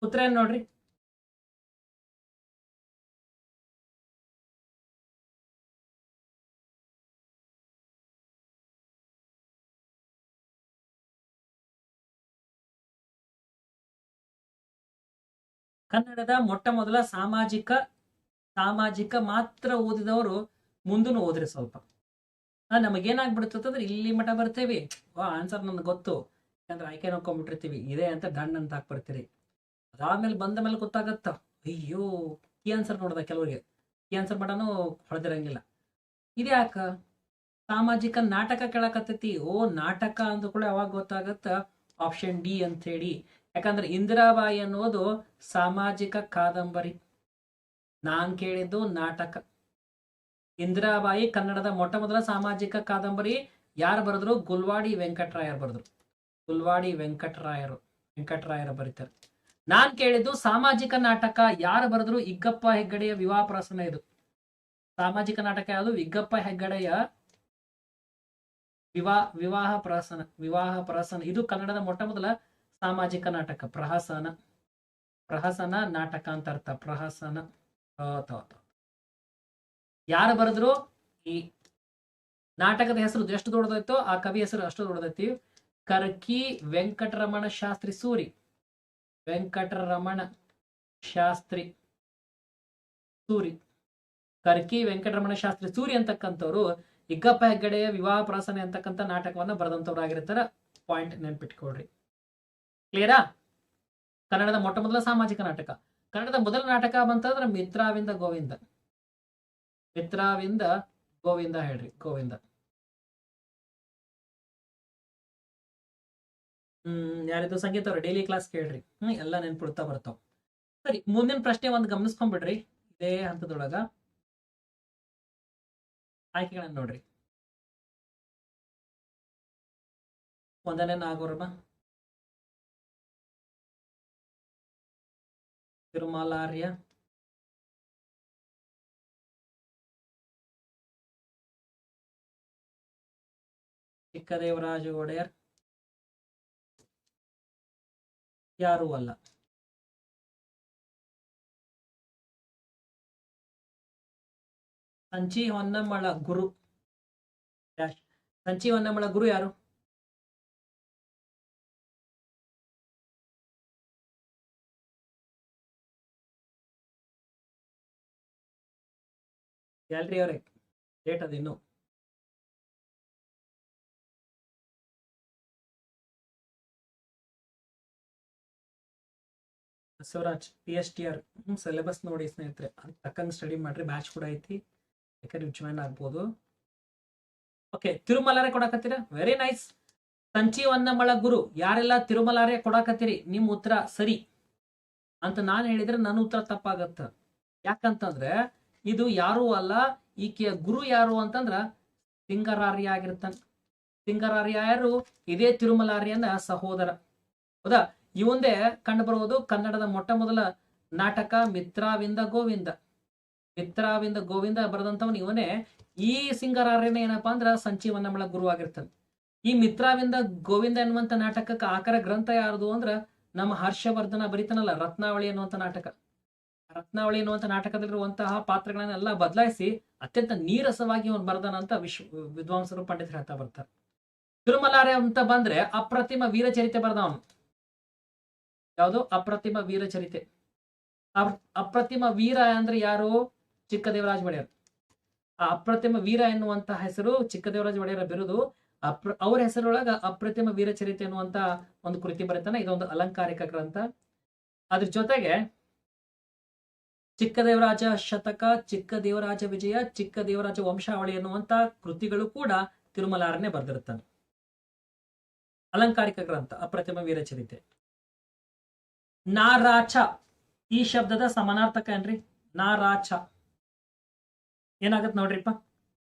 ಉತ್ತರ ನೋಡ್ರಿ. ಕನ್ನಡದ ಮೊಟ್ಟ ಮೊದಲ ಸಾಮಾಜಿಕ ಸಾಮಾಜಿಕ ಮಾತ್ರ ಓದಿದವರು ಮುಂದೂ ಓದ್ರಿ ಸ್ವಲ್ಪ. ನಮಗೇನಾಗ್ಬಿಡ್ತಂದ್ರೆ ಇಲ್ಲಿ ಮಠ ಬರ್ತೇವಿ. ಆನ್ಸರ್ ನನ್ಗೆ ಗೊತ್ತು. ಯಾಕಂದ್ರೆ ಆಯ್ಕೆ ನೋಡ್ಕೊಂಡ್ಬಿಟ್ಟಿರ್ತೀವಿ. ಇದೆ ಅಂತ ದಂಡ್ ಅಂತ ಹಾಕ್ಬಿಡ್ತೀರಿ ಅದಾದ್ಮೇಲೆ ಬಂದ ಮೇಲೆ ಗೊತ್ತಾಗತ್ತ, ಅಯ್ಯೋ, ಈ ಆನ್ಸರ್ ನೋಡ್ದ ಕೆಲವರಿಗೆ. ಈ ಆನ್ಸರ್ ಮಟನು ಹೊಡೆದಿರಂಗಿಲ್ಲ ಇದ್ಯಾಕ ಸಾಮಾಜಿಕ ನಾಟಕ ಕೇಳಕತ್ತೈತಿ. ಓ, ನಾಟಕ ಅಂದ ಕೂಡ ಅವಾಗ ಗೊತ್ತಾಗತ್ತ ಆಪ್ಷನ್ ಡಿ ಅಂತ ಹೇಳಿ. ಯಾಕಂದ್ರೆ ಇಂದಿರಾಬಾಯಿ ಅನ್ನೋದು ಸಾಮಾಜಿಕ ಕಾದಂಬರಿ. ನಾನ್ ಕೇಳಿದ್ದು ನಾಟಕ. ಇಂದಿರಾಬಾಯಿ ಕನ್ನಡದ ಮೊಟ್ಟ ಮೊದಲ ಸಾಮಾಜಿಕ ಕಾದಂಬರಿ ಯಾರು ಬರೆದ್ರು? ಗುಲ್ವಾಡಿ ವೆಂಕಟರಾಯರ್ ಬರೆದ್ರು. ಗುಲ್ವಾಡಿ ವೆಂಕಟರಾಯರು. ವೆಂಕಟರಾಯರ ಬರೀತಾರೆ. ನಾನ್ ಕೇಳಿದ್ದು ಸಾಮಾಜಿಕ ನಾಟಕ ಯಾರು ಬರೆದ್ರು ಇಗ್ಗಪ್ಪ ಹೆಗ್ಗಡೆಯ ವಿವಾಹ ಪ್ರಸನ್ನ ಇದು. ಸಾಮಾಜಿಕ ನಾಟಕ ಯಾವುದು? ಇಗ್ಗಪ್ಪ ಹೆಗ್ಗಡೆಯ ವಿವಾಹ ವಿವಾಹ ಪ್ರಹಸನ ವಿವಾಹ ಪ್ರಹಸನ ಇದು ಕನ್ನಡದ ಮೊಟ್ಟ ಮೊದಲ ಸಾಮಾಜಿಕ ನಾಟಕ. ಪ್ರಹಸನ. ಪ್ರಹಸನ ನಾಟಕ ಅಂತ ಅರ್ಥ. ಪ್ರಹಸನ. ಯಾರು ಬರೆದ್ರು ಈ ನಾಟಕದ ಹೆಸರು ಎಷ್ಟು ದೊಡ್ಡದೈತೋ ಆ ಕವಿ ಹೆಸರು ಅಷ್ಟು ದೊಡ್ಡದೈತಿ ಕರ್ಕಿ ವೆಂಕಟರಮಣ ಶಾಸ್ತ್ರಿ ಸೂರಿ. ವೆಂಕಟರಮಣ ಶಾಸ್ತ್ರಿ ಸೂರಿ. ಕರ್ಕಿ ವೆಂಕಟರಮಣ ಶಾಸ್ತ್ರಿ ಸೂರಿ ಅಂತಕ್ಕಂಥವ್ರು ಇಗ್ಗಪ್ಪ ಹೆಗ್ಗಡೆಯ ವಿವಾಹ ಪ್ರಾಸನೆ ಅಂತಕ್ಕಂಥ ನಾಟಕವನ್ನ ಬರೆದಂಥವ್ರು ಆಗಿರ್ತಾರ ಪಾಯಿಂಟ್ ನೆನ್ಪಿಟ್ಕೊಳ್ರಿ. ಕ್ಲಿಯರಾ? ಕನ್ನಡದ ಮೊಟ್ಟ ಮೊದಲ ಸಾಮಾಜಿಕ ನಾಟಕ. ಕನ್ನಡದ ಮೊದಲ ನಾಟಕ ಬಂತಂದ್ರೆ ಮಿತ್ರಾವಿಂದ ಗೋವಿಂದ. ಮಿತ್ರಾವಿಂದ ಗೋವಿಂದ ಹೇಳ್ರಿ, ಗೋವಿಂದ. ಹ್ಮ್ ಯಾರಿದು ಸಂಗೀತ ಅವ್ರ ಡೈಲಿ ಕ್ಲಾಸ್ ಕೇಳ್ರಿ. ಹ್ಮ್, ಎಲ್ಲ ನೆನ್ಪಿಡ್ತಾ ಬರ್ತಾವ್. ಸರಿ, ಮುಂದಿನ ಪ್ರಶ್ನೆ ಒಂದ್ ಗಮನಿಸ್ಕೊಂಡ್ಬಿಡ್ರಿ ಇದೇ ಹಂತದೊಳಗ. ಆಯ್ಕೆಗಳನ್ನ ನೋಡ್ರಿ. ಒಂದನೇ ನಾಗವರ್ಮ ತಿರುಮಲಾರ್ಯ. ಚಿಕ್ಕದೇವರಾಜ ಒಡೆಯರ್. ಯಾರೂ ಅಲ್ಲ. ಸಂಚಿ ಹೊನ್ನಮ್ಮಳ ಗುರು. ಸಂಚಿ ಹೊನ್ನಮ್ಮಳ ಗುರು ಯಾರು? ಗ್ಯಾಲರಿ ಅವರೇ ಲೇಟ್ ಅದು ಇನ್ನು Basavaraj P H T R syllabus ನೋಡಿ ಸ್ನೇಹಿತರೆ. ಅದಕ್ಕೆ ತಕ್ಕಂಗೆ ಸ್ಟಡಿ ಮಾಡ್ರಿ ಬ್ಯಾಚ್ ಕೂಡ ಐತಿ. ಯಾಕಂದ್ರೆ ನೀವು ಜಾಯ್ನ್ ಆಗ್ಬೋದು. ಓಕೆ ತಿರುಮಲಾರೆ ಕೊಡಕತ್ತೀರ? ವೆರಿ ನೈಸ್ ಸಂಜೀವನ್ನಮಳ ಗುರು, ಯಾರೆಲ್ಲ ತಿರುಮಲಾರೆ ಕೊಡಕತ್ತೀರಿ? ನಿಮ್ಮ ಉತ್ತರ ಸರಿ. ಅಂತ ನಾನು ಹೇಳಿದ್ರೆ ನನ್ನ ಉತ್ತರ ತಪ್ಪಾಗತ್ತ. ಯಾಕಂತಂದ್ರೆ, ಇದು ಯಾರು ಅಲ್ಲ, ಈಕೆಯ ಗುರು ಯಾರು ಅಂತಂದ್ರ ಸಿಂಗರಾರ್ಯ ಆಗಿರ್ತಾನೆ. ಸಿಂಗರಾರ್ಯ ಯಾರು? ಇದೇ ತಿರುಮಲಾರ್ಯನ ಸಹೋದರ. ಹೌದಾ? ಇವಂದೇ ಮುಂದೆ ಕಂಡುಬರುವುದು ಕನ್ನಡದ ಮೊಟ್ಟ ಮೊದಲ ನಾಟಕ ಮಿತ್ರಾವಿಂದ ಗೋವಿಂದ. ಮಿತ್ರಾವಿಂದ ಗೋವಿಂದ ಬರೆದಂಥವನು ಇವನೇ. ಈ ಸಿಂಗರಾರ್ಯನ ಏನಪ್ಪಾ ಅಂದ್ರ ಸಂಚಿವನ್ನಮಳ ಗುರು ಆಗಿರ್ತಾನೆ. ಈ ಮಿತ್ರಾವಿಂದ ಗೋವಿಂದ ಎನ್ನುವಂತ ನಾಟಕಕ್ಕೆ ಆಕರ ಗ್ರಂಥ ಯಾರದು ಅಂದ್ರ ನಮ್ಮ ಹರ್ಷವರ್ಧನ ಬರೀತಾನಲ್ಲ ರತ್ನಾವಳಿ ಅನ್ನುವಂತ ನಾಟಕ. ರತ್ನಾವಳಿ ಎನ್ನುವಂಥ ನಾಟಕದಲ್ಲಿರುವಂತಹ ಪಾತ್ರಗಳನ್ನೆಲ್ಲ ಬದಲಾಯಿಸಿ ಅತ್ಯಂತ ನೀರಸವಾಗಿ ಅವನು ಬರೆದಾನ ಅಂತ ವಿಶ್ವ ವಿದ್ವಾಂಸರು ಪಂಡಿತರು ಹೇಳ್ತಾ ಬರ್ತಾರೆ. ತಿರುಮಲಾರೆ ಅಂತ ಬಂದ್ರೆ ಅಪ್ರತಿಮ ವೀರಚರಿತೆ ಬರೆದವನು. ಯಾವುದು? ಅಪ್ರತಿಮ ವೀರ ಚರಿತೆ. ಅಪ್ರತಿಮ ವೀರ ಅಂದ್ರೆ ಯಾರು? ಚಿಕ್ಕದೇವರಾಜ ಒಡೆಯರ್. ಆ ಅಪ್ರತಿಮ ವೀರ ಎನ್ನುವಂತಹ ಹೆಸರು ಚಿಕ್ಕದೇವರಾಜ ಒಡೆಯರ ಬಿರುದು. ಅಪ್ರ, ಅವ್ರ ಹೆಸರೊಳಗ ಅಪ್ರತಿಮ ವೀರಚರಿತೆ ಎನ್ನುವಂತ ಒಂದು ಕೃತಿ ಬರೀತಾನೆ. ಇದೊಂದು ಅಲಂಕಾರಿಕ ಗ್ರಂಥ. ಅದ್ರ ಜೊತೆಗೆ ಚಿಕ್ಕದೇವರಾಜ ಶತಕ, ಚಿಕ್ಕದೇವರಾಜ ವಿಜಯ, ಚಿಕ್ಕದೇವರಾಜ ವಂಶಾವಳಿ ಎನ್ನುವಂತ ಕೃತಿಗಳು ಕೂಡ ತಿರುಮಲಾರನೆ ಬರೆದಿರ್ತಾನೆ ಅಲಂಕಾರಿಕ ಗ್ರಂಥ, ಅಪ್ರತಿಮ ವೀರಚರಿತೆ ನಾರಾಚ. ಈ ಶಬ್ದದ ಸಮಾನಾರ್ಥಕ ಏನ್ರಿ? ನಾರಾಚ. ಏನಾಗತ್ ನೋಡ್ರಿಪ್ಪ?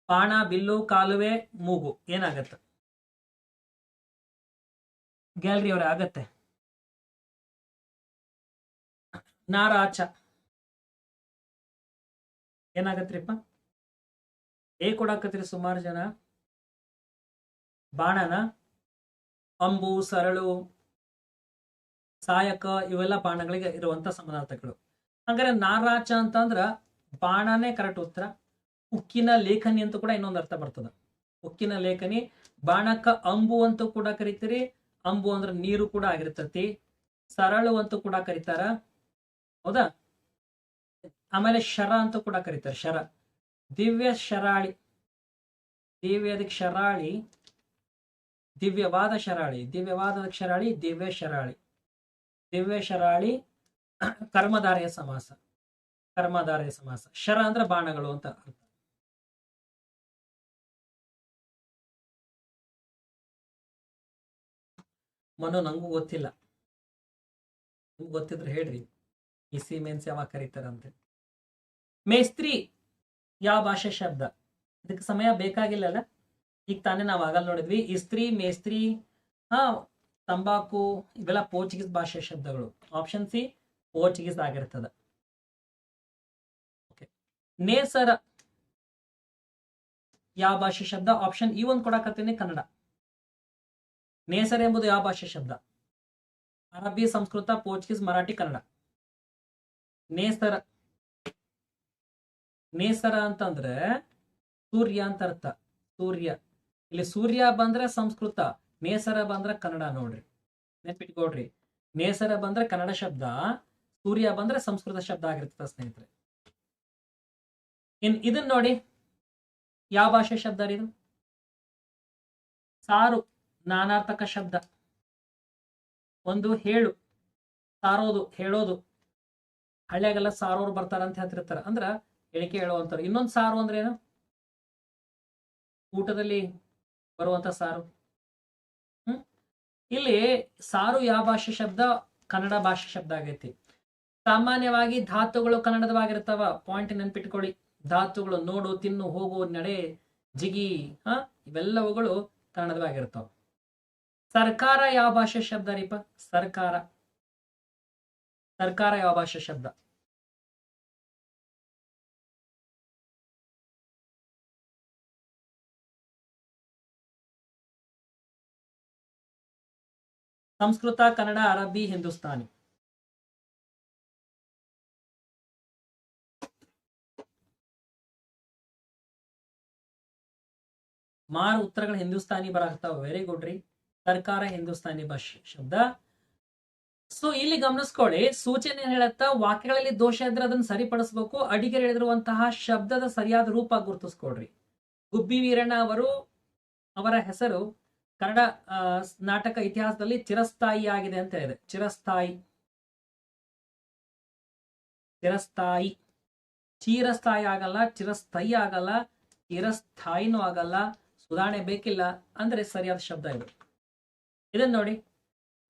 ಬಾಣ, ಬಿಲ್ಲು, ಕಾಲುವೆ, ಮೂಗು. ಏನಾಗತ್ತ ಗ್ಯಾಲರಿ ಅವ್ರೆ, ಆಗತ್ತೆ. ನಾರಾಚ. ಏನಾಗತ್ರಿಪ್ಪ? ಏ ಕೊಡಾಕತ್ರಿ ಸುಮಾರು ಜನ? ಬಾಣನ? ಅಂಬು, ಸರಳು ಸಾಯಕ ಇವೆಲ್ಲ ಬಾಣಗಳಿಗೆ ಇರುವಂತ ಸಮಾನಾರ್ಥಕಗಳು. ಹಂಗಾರೆ ನಾರಾಚ ಅಂತಂದ್ರ ಬಾಣನೇ ಕರೆಕ್ಟ್ ಉತ್ತರ. ಉಕ್ಕಿನ ಲೇಖನಿ ಅಂತ ಕೂಡ ಇನ್ನೊಂದು ಅರ್ಥ ಬರ್ತದ. ಉಕ್ಕಿನ ಲೇಖನಿ, ಬಾಣಕ್ಕ ಅಂಬು ಅಂತ ಕೂಡ ಕರಿತೀರಿ. ಅಂಬು ಅಂದ್ರೆ ನೀರು ಕೂಡ ಆಗಿರ್ತತಿ. ಸರಳು ಅಂತ ಕೂಡ ಕರೀತಾರ. ಹೌದಾ? ಆಮೇಲೆ ಶರ ಅಂತ ಕೂಡ ಕರೀತಾರೆ, ಶರ. ದಿವ್ಯ ಶರಾಳಿ. ದಿವ್ಯದ ಶರಾಳಿ, ದಿವ್ಯವಾದ ಶರಾಳಿ. ದಿವ್ಯವಾದ ಶರಾಳಿ, ದಿವ್ಯ ಶರಾಳಿ. ದಿವ್ಯ ಶರಾಳಿ ಕರ್ಮಧಾರೆಯ ಸಮಾಸ ಕರ್ಮಧಾರೆಯ ಸಮಾಸ. ಶರ ಅಂದ್ರೆ ಬಾಣಗಳು ಅಂತ ಅರ್ಥ. ಮನು ನಂಗೂ ಗೊತ್ತಿಲ್ಲ. ನಿಮ್ಗೆ ಗೊತ್ತಿದ್ರೆ ಹೇಳ್ರಿ. ಈ ಸೀಮೆನ್ಸ್ ಯಾವಾಗ ಕರೀತಾರಂತೆ. ಮೇಸ್ತ್ರಿ ಯಾವ ಭಾಷೆ ಶಬ್ದ? ಇದಕ್ಕೆ ಸಮಯ ಬೇಕಾಗಿಲ್ಲಲ್ಲ? ಈಗ ತಾನೇ ನಾವು ಆಗಲ್ಲ ನೋಡಿದ್ವಿ. ಇಸ್ತ್ರಿ ಮೇಸ್ತ್ರಿ, ಹಾ ತಂಬಾಕು ಇವೆಲ್ಲ ಪೋರ್ಚುಗೀಸ್ ಭಾಷೆ ಶಬ್ದಗಳು. ಆಪ್ಷನ್ ಸಿ ಪೋರ್ಚುಗೀಸ್ ಆಗಿರ್ತದೆ. ನೇಸರ ಯಾವ ಭಾಷೆ ಶಬ್ದ? ಆಪ್ಷನ್ ಈ ಒಂದು ಕೊಡಕತ್ತೀನಿ, ಕನ್ನಡ. ನೇಸರ ಎಂಬುದು ಯಾವ ಭಾಷೆ ಶಬ್ದ? ಅರಬ್ಬಿ, ಸಂಸ್ಕೃತ ಪೋರ್ಚುಗೀಸ್ ಮರಾಠಿ, ಕನ್ನಡ. ನೇಸರ. ನೇಸರ ಅಂತಂದ್ರೆ ಸೂರ್ಯ ಅಂತ ಅರ್ಥ. ಸೂರ್ಯ. ಇಲ್ಲಿ ಸೂರ್ಯ ಬಂದ್ರೆ ಸಂಸ್ಕೃತ. ನೇಸರ ಬಂದ್ರ ಕನ್ನಡ ನೋಡ್ರಿ. ನೆನ್ಪಿಟ್ಕೊಡ್ರಿ ನೇಸರ ಬಂದ್ರ ಕನ್ನಡ ಶಬ್ದ, ಸೂರ್ಯ ಬಂದ್ರೆ ಸಂಸ್ಕೃತ ಶಬ್ದ ಆಗಿರ್ತದ ಸ್ನೇಹಿತರೆ. ಇನ್ ಇದನ್ನ ನೋಡಿ, ಯಾವ ಭಾಷೆ ಶಬ್ದ ರೀ ಇದು? ಸಾರು, ನಾನಾರ್ಥಕ ಶಬ್ದ. ಒಂದು ಹೇಳು, ಸಾರೋದು, ಹೇಳೋದು. ಹಳ್ಳಿಯಾಗೆಲ್ಲ ಸಾರೋರು ಬರ್ತಾರ ಅಂತ ಹೇಳ್ತಿರ್ತಾರ. ಅಂದ್ರ ಹೇಳಿಕೆ ಹೇಳುವಂತಾರ ಇನ್ನೊಂದು ಸಾರು ಅಂದ್ರೆ ಏನು ಊಟದಲ್ಲಿ ಬರುವಂತ ಸಾರು. ಇಲ್ಲಿ ಸಾರು ಯಾವ ಭಾಷೆ ಶಬ್ದ? ಕನ್ನಡ ಭಾಷೆ ಶಬ್ದ ಆಗೈತಿ. ಸಾಮಾನ್ಯವಾಗಿ ಧಾತುಗಳು ಕನ್ನಡದವಾಗಿರ್ತಾವ ಪಾಯಿಂಟ್ ನೆನ್ಪಿಟ್ಕೊಳ್ಳಿ. ಧಾತುಗಳು ನೋಡು, ತಿನ್ನು, ಹೋಗು, ನಡೆ, ಜಿಗಿ, ಹ? ಇವೆಲ್ಲವುಗಳು ಕನ್ನಡದವಾಗಿರ್ತಾವ ಸರ್ಕಾರ ಯಾವ ಭಾಷೆ ಶಬ್ದ ರೀಪ? ಸರ್ಕಾರ. ಸರ್ಕಾರ ಯಾವ ಭಾಷೆ ಶಬ್ದ? ಸಂಸ್ಕೃತ, ಕನ್ನಡ, ಅರಬ್ಬಿ, ಹಿಂದೂಸ್ತಾನಿ. ಮಾರು ಉತ್ತರಗಳು ಹಿಂದೂಸ್ತಾನಿ ಬರಾಕ್ತಾವ ವೆರಿ ಗುಡ್ ರೀ. ಸರ್ಕಾರ ಹಿಂದೂಸ್ತಾನಿ ಭಾಷೆ ಶಬ್ದ. ಸೊ ಇಲ್ಲಿ ಗಮನಿಸ್ಕೊಳ್ಳಿ. ಸೂಚನೆ ಹೇಳುತ್ತಾ? ವಾಕ್ಯಗಳಲ್ಲಿ ದೋಷ ಇದ್ರೆ ಅದನ್ನ ಸರಿಪಡಿಸಬೇಕು. ಅಡಿಗೆ ಹೇಳಿರುವಂತಹ ಶಬ್ದದ ಸರಿಯಾದ ರೂಪ ಗುರುತಿಸ್ಕೊಡ್ರಿ ಗುಬ್ಬಿ ವೀರಣ್ಣ ಅವರು, ಅವರ ಹೆಸರು ಕನ್ನಡ ನಾಟಕ ಇತಿಹಾಸದಲ್ಲಿ ಚಿರಸ್ಥಾಯಿ ಆಗಿದೆ ಅಂತ ಇದೆ ಚಿರಸ್ಥಾಯಿ. ಚಿರಸ್ಥಾಯಿ. ಚಿರಸ್ಥಾಯಿ ಆಗಲ್ಲ ಚಿರಸ್ಥಾಯಿ ಆಗಲ್ಲ, ಚಿರಸ್ಥಾಯಿನೂ ಆಗಲ್ಲ, ಸುಧಾರಣೆ ಬೇಕಿಲ್ಲ ಅಂದ್ರೆ ಸರಿಯಾದ ಶಬ್ದ ಇದು. ಇದನ್ನ ನೋಡಿ.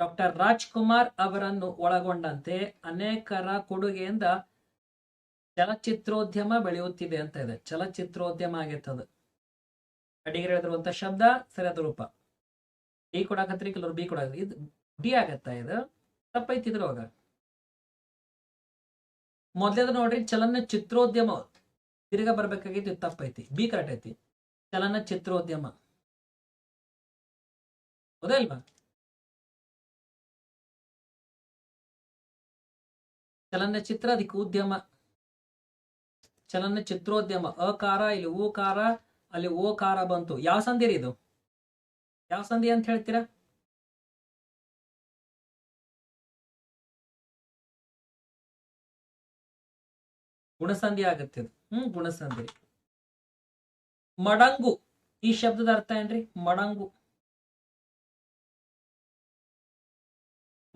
ಡಾಕ್ಟರ್ ರಾಜ್ಕುಮಾರ್ ಅವರನ್ನು ಒಳಗೊಂಡಂತೆ ಅನೇಕರ ಕೊಡುಗೆಯಿಂದ ಚಲಚಿತ್ರೋದ್ಯಮ ಬೆಳೆಯುತ್ತಿದೆ ಅಂತ ಇದೆ. ಚಲಚಿತ್ರೋದ್ಯಮ ಆಗಿರ್ತದೆ. ಅಡಿಗೆ ಹೇಳಿರುವಂತ ಶಬ್ದ ಸರಿಯಾದ ರೂಪ. ಡಿ ಕೊಡಾಕತ್ರಿ, ಕೆಲವರು ಬಿ ಕೊಡಾಕ ಇದು ಡಿ ಆಗತ್ತ ಇದು? ತಪ್ಪೈತಿ ಇದ್ರೊಳಗ ಮೊದ್ಲೇದ ನೋಡ್ರಿ ಚಲನಚಿತ್ರೋದ್ಯಮ ತಿರ್ಗ ಬರ್ಬೇಕಾಗಿತ್ತು ಇದು ತಪ್ಪೈತಿ. ಬಿ ಕರೆಕ್ಟ್ ಐತಿ. ಚಲನಚಿತ್ರೋದ್ಯಮ ಹೌದಾ ಇಲ್ವಾ? ಚಲನಚಿತ್ರ ಅದಕ್ಕೆ ಉದ್ಯಮ. ಚಲನಚಿತ್ರೋದ್ಯಮ ಅಕಾರ, ಇಲ್ಲಿ ಓಕಾರ, ಅಲ್ಲಿ ಓಕಾರ ಬಂತು. ಯಾವ ಸಂದಿರಿ ಇದು? ಯಾವ ಸಂಧಿ ಅಂತ ಹೇಳ್ತೀರಾ? ಗುಣಸಂಧಿ ಆಗತ್ತೆ ಅದು. ಹ್ಮ್, ಗುಣಸಂಧಿ. ಮಡಂಗು. ಈ ಶಬ್ದದ ಅರ್ಥ ಏನ್ರಿ? ಮಡಂಗು.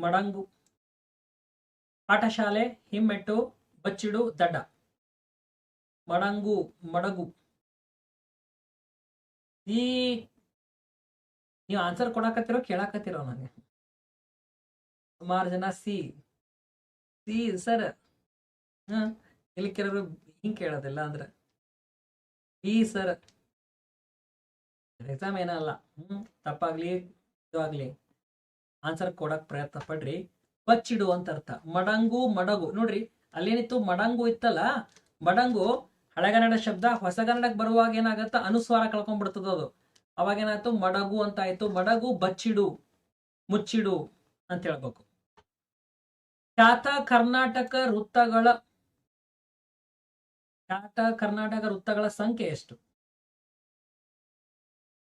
ಮಡಂಗು. ಪಾಠಶಾಲೆ, ಹಿಮ್ಮೆಟ್ಟು, ಬಚ್ಚಿಡು, ದಡ್ಡ. ಮಡಂಗು, ಮಡಗು. ಈ ನೀವು ಆನ್ಸರ್ ಕೊಡಾಕತ್ತಿರೋ ಕೇಳಾಕತ್ತಿರೋ ನನಗೆ ಸುಮಾರು ಜನ ಸಿ ಸಿ ಸರ್ ಹ, ಇಲ್ಲಿ ಕೆಲವರು ಹಿಂಗೆ ಕೇಳೋದಿಲ್ಲ ಅಂದ್ರೆ ಬಿ ಸರ್ ಎಕ್ಸಾಮ್ ಏನಲ್ಲ ಹ್ಮ್, ತಪ್ಪಾಗ್ಲಿ ಇದು ಆಗ್ಲಿ ಆನ್ಸರ್ ಕೊಡಕ್ ಪ್ರಯತ್ನ ಪಡ್ರಿ, ಬಚ್ಚಿಡು ಅಂತ ಅರ್ಥ. ಮಡಂಗು, ಮಡಗು, ನೋಡ್ರಿ, ಅಲ್ಲೇನಿತ್ತು, ಮಡಂಗು ಇತ್ತಲ್ಲ, ಮಡಂಗು ಹಳೆಗನ್ನಡ ಶಬ್ದ ಹೊಸಗನ್ನಡಕ್ಕೆ ಬರುವಾಗ ಏನಾಗತ್ತ, ಅನುಸ್ವಾರ ಕಳ್ಕೊಂಡ್ಬಿಡ್ತದ ಅದು. ಅವಾಗ ಏನಾಯ್ತು ಮಡಗು ಅಂತ ಆಯ್ತು ಮಡಗು ಬಚ್ಚಿಡು, ಮುಚ್ಚಿಡು ಅಂತ ಹೇಳ್ಬೇಕು. ಖ್ಯಾತ ಕರ್ನಾಟಕ ವೃತ್ತಗಳ, ಖ್ಯಾತ ಕರ್ನಾಟಕ ವೃತ್ತಗಳ ಸಂಖ್ಯೆ ಎಷ್ಟು?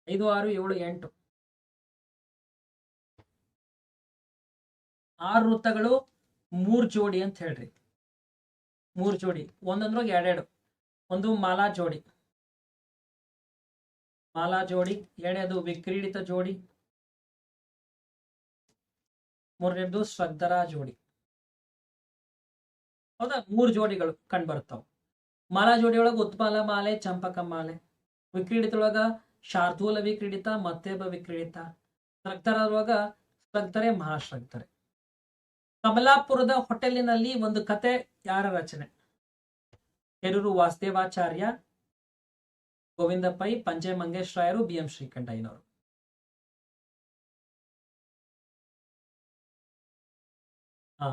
ಐದು, ಆರು, ಏಳು, ಎಂಟು. ಆರು ವೃತ್ತಗಳು, ಮೂರ್ ಜೋಡಿ ಅಂತ ಹೇಳ್ರಿ. ಮೂರ್ ಜೋಡಿ. ಒಂದೊಂದ್ರಾಗ ಎರಡೆರಡು. ಒಂದು ಮಾಲಾ ಜೋಡಿ. ಮಾಲಾ ಜೋಡಿ ಎರಡನೇದು ವಿಕ್ರೀಡಿತ ಜೋಡಿ, ಮೂರನೇದು ಶ್ರದ್ಧರ ಜೋಡಿ. ಹೌದಾ? ಮೂರು ಜೋಡಿಗಳು ಕಂಡು ಬರ್ತಾವ ಮಾಲಾ ಜೋಡಿ ಉತ್ಪಲ ಮಾಲೆ, ಚಂಪಕ ಮಾಲೆ ವಿಕ್ರೀಡಿತೊಳಗ ಶಾರ್ದೂಲ ವಿಕ್ರೀಡಿತ, ಮತ್ತೇಬ ವಿಕ್ರೀಡಿತ ಶ್ರಗ್ಧರೊಳಗ ಶ್ರಗ್ಧರೆ ಮಹಾಶ್ರಗ್ಧರೆ ಕಮಲಾಪುರದ ಹೋಟೆಲಿನಲ್ಲಿ ಒಂದು ಕತೆ ಯಾರ ರಚನೆ? ಕೆರೂರು ವಾಸುದೇವಾಚಾರ್ಯ ಗೋವಿಂದ ಪೈ ಪಂಜೆ ಮಂಗೇಶ್ ರಾಯರು, ಬಿ ಎಂ ಶ್ರೀಕಂಠಯ್ಯನವರು. ಹಾ.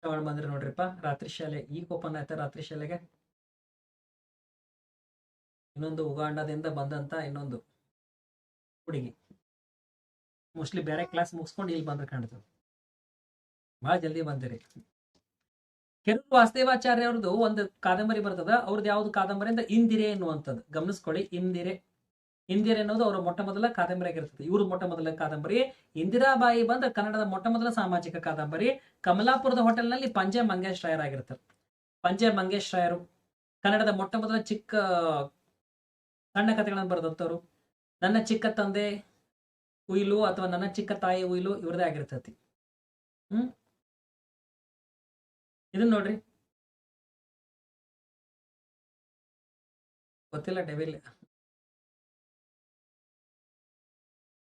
ಶ್ರವಣ ಬಂದ್ರೆ ನೋಡ್ರಿಪ್ಪ, ರಾತ್ರಿ ಶಾಲೆ, ಈಗ ಓಪನ್ ಆಯ್ತ ರಾತ್ರಿ ಶಾಲೆಗೆ? ಇನ್ನೊಂದು ಉಗಾಂಡದಿಂದ ಬಂದಂತ ಇನ್ನೊಂದು ಹುಡುಗಿ. ಮೋಸ್ಟ್ಲಿ ಬೇರೆ ಕ್ಲಾಸ್ ಮುಗಿಸ್ಕೊಂಡು ಇಲ್ಲಿ ಬಂದ್ರೆ ಕಾಣ್ತದೆ. ಬಹಳ ಜಲ್ದಿ ಬಂದಿರಿ. ಕೆರೂರು ವಾಸುದೇವಾಚಾರ್ಯ ಅವ್ರದ್ದು ಒಂದು ಕಾದಂಬರಿ ಬರ್ತದ, ಅವ್ರದ್ದು ಯಾವ್ದು ಕಾದಂಬರಿ ಅಂದ್ರೆ ಇಂದಿರೆ ಎನ್ನುವಂಥದ್ದು. ಗಮನಿಸ್ಕೊಳ್ಳಿ, ಇಂದಿರೆ. ಇಂದಿರೆ ಅನ್ನೋದು ಅವರ ಮೊಟ್ಟ ಮೊದಲ ಕಾದಂಬರಿ ಆಗಿರ್ತದೆ ಇವ್ರ ಮೊಟ್ಟ ಮೊದಲ ಕಾದಂಬರಿ. ಇಂದಿರಾಬಾಯಿ ಬಂದ ಕನ್ನಡದ ಮೊಟ್ಟ ಮೊದಲ ಸಾಮಾಜಿಕ ಕಾದಂಬರಿ. ಕಮಲಾಪುರದ ಹೋಟೆಲ್ನಲ್ಲಿ ಪಂಜೆ ಮಂಗೇಶ್ ರಾಯರ್ ಆಗಿರ್ತಾರೆ. ಪಂಜೆ ಮಂಗೇಶ್ ರಾಯರು ಕನ್ನಡದ ಮೊಟ್ಟ ಮೊದಲ ಚಿಕ್ಕ, ಸಣ್ಣ ಕಥೆಗಳನ್ನು ಬರೆದಂಥವ್ರು ನನ್ನ ಚಿಕ್ಕ ತಂದೆ ಉಯಿಲು ಅಥವಾ ನನ್ನ ಚಿಕ್ಕ ತಾಯಿ ಉಯಿಲು ಇವ್ರದೇ ಆಗಿರ್ತೈತಿ. ಹ್ಮ್? ಇದನ್ನ ನೋಡ್ರಿ. ಗೊತ್ತಿಲ್ಲ ಡೆವಿಲ್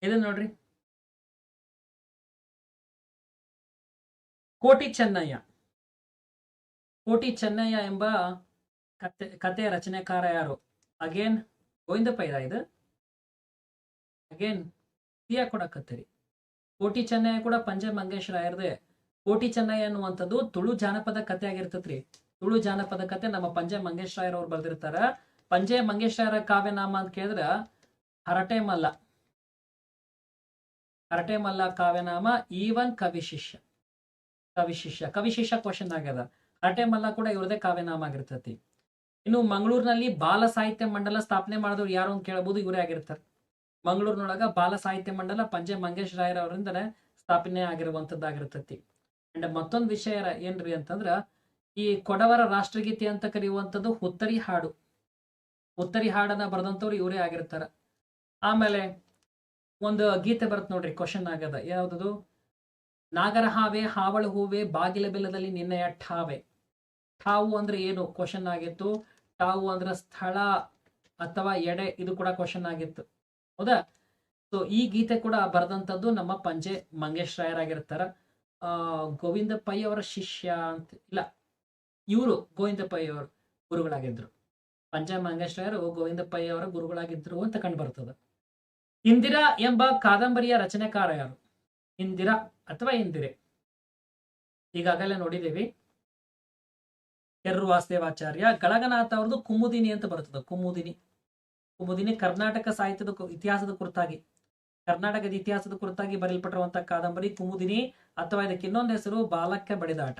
ಇದನ್ನ ನೋಡ್ರಿ. ಕೋಟಿ ಚೆನ್ನಯ್ಯ. ಕೋಟಿ ಚೆನ್ನಯ್ಯ ಎಂಬ ಕತೆ ಕಥೆಯ ರಚನೆಕಾರ ಯಾರು? ಅಗೇನ್ ಗೋವಿಂದ ಪೈರ ಇದು? ಅಗೇನ್ ಸಿಯಾ ಕತ್ತರಿ. ಕೋಟಿ ಚೆನ್ನಯ್ಯ ಕೂಡ ಪಂಜೆ ಮಂಗೇಶ್ ರಾಯರ್ದೆ ಕೋಟಿ ಚೆನ್ನೈ ಅನ್ನುವಂಥದ್ದು ತುಳು ಜಾನಪದ ಕಥೆ ಆಗಿರ್ತತ್ರಿ. ತುಳು ಜಾನಪದ ಕಥೆ ನಮ್ಮ ಪಂಜೆ ಮಂಗೇಶ್ ರಾಯರ್ ಅವ್ರು ಬರ್ದಿರ್ತಾರ. ಪಂಜೆ ಮಂಗೇಶ್ ರಾಯರ ಕಾವ್ಯನಾಮ ಅಂತ ಕೇಳಿದ್ರ ಹರಟೆ ಮಲ್ಲ. ಹರಟೆ ಮಲ್ಲ ಕಾವ್ಯನಾಮ ಈವನ್ ಕವಿ ಶಿಷ್ಯ. ಕವಿ ಶಿಷ್ಯ. ಕವಿ ಶಿಷ್ಯ ಕ್ವಶನ್ ಆಗ್ಯದ ಹರಟೆ ಮಲ್ಲ ಕೂಡ ಇವ್ರದೇ ಕಾವ್ಯನಾಮ ಆಗಿರ್ತತಿ. ಇನ್ನು ಮಂಗಳೂರಿನಲ್ಲಿ ಬಾಲ ಸಾಹಿತ್ಯ ಮಂಡಲ ಸ್ಥಾಪನೆ ಮಾಡಿದವ್ರು ಯಾರು ಅಂತ ಕೇಳಬಹುದು, ಇವರೇ ಆಗಿರ್ತಾರೆ. ಮಂಗಳೂರಿನೊಳಗ ಬಾಲ ಸಾಹಿತ್ಯ ಮಂಡಲ ಪಂಜೆ ಮಂಗೇಶ್ ರಾಯರ್ ಅವರಿಂದನೇ ಸ್ಥಾಪನೆ ಆಗಿರುವಂತದ್ದಾಗಿರ್ತೈತಿ ಅಂಡ್ ಮತ್ತೊಂದು ವಿಷಯ ಏನ್ರಿ ಅಂತಂದ್ರ, ಈ ಕೊಡವರ ರಾಷ್ಟ್ರಗೀತೆ ಅಂತ ಕರೆಯುವಂಥದ್ದು ಉತ್ತರಿ ಹಾಡು. ಉತ್ತರಿ ಹಾಡನ್ನ ಬರೆದಂಥವ್ರು ಇವರೇ ಆಗಿರ್ತಾರ. ಆಮೇಲೆ ಒಂದು ಗೀತೆ ಬರುತ್ತೆ ನೋಡ್ರಿ ಕ್ವಶನ್ ಆಗದ ಯಾವ್ದದು? ನಾಗರ ಹಾವೆ, ಹಾವಳ ಹೂವೆ, ಬಾಗಿಲ ಬೆಲ್ಲದಲ್ಲಿ ನಿನ್ನೆಯ ಠಾವೆ. ಠಾವು ಅಂದ್ರೆ ಏನು? ಕ್ವಶನ್ ಆಗಿತ್ತು. ಠಾವು ಅಂದ್ರೆ ಸ್ಥಳ ಅಥವಾ ಎಡೆ, ಇದು ಕೂಡ ಕ್ವಶನ್ ಆಗಿತ್ತು. ಹೌದಾ? ಸೊ ಈ ಗೀತೆ ಕೂಡ ಬರೆದಂಥದ್ದು ನಮ್ಮ ಪಂಜೆ ಮಂಗೇಶ್ ರಾಯರಾಗಿರ್ತಾರ ಆ ಗೋವಿಂದ ಪೈ ಅವರ ಶಿಷ್ಯ ಅಂತ, ಇಲ್ಲ, ಇವರು ಗೋವಿಂದ ಪೈ ಅವರು ಗುರುಗಳಾಗಿದ್ರು. ಪಂಜಾಬ್ ಮಂಗೇಶ್ವರ ಗೋವಿಂದ ಪೈ ಅವರ ಗುರುಗಳಾಗಿದ್ರು ಅಂತ ಕಂಡು ಬರ್ತದೆ. ಇಂದಿರಾ ಎಂಬ ಕಾದಂಬರಿಯ ರಚನೆಕಾರ ಯಾರು? ಇಂದಿರಾ ಅಥವಾ ಇಂದಿರೆ? ಈಗಾಗಲೇ ನೋಡಿದ್ದೀವಿ. ಕೆರ್ರು ವಾಸುದೇವಾಚಾರ್ಯ ಗಳಗನಾಥ ಅವ್ರದ್ದು ಕುಮುದಿನಿ ಅಂತ ಬರ್ತದೆ, ಕುಮುದಿನಿ. ಕುಮುದಿನಿ ಕರ್ನಾಟಕ ಸಾಹಿತ್ಯದ ಇತಿಹಾಸದ ಕುರಿತಾಗಿ. ಕರ್ನಾಟಕದ ಇತಿಹಾಸದ ಕುರಿತಾಗಿ ಬರೆಯಲ್ಪಟ್ಟಿರುವಂತಹ ಕಾದಂಬರಿ ಕುಮುದಿನಿ ಅಥವಾ ಇದಕ್ಕೆ ಇನ್ನೊಂದು ಹೆಸರು ಬಾಲಕ್ಕೆ ಬಡಿದಾಟ.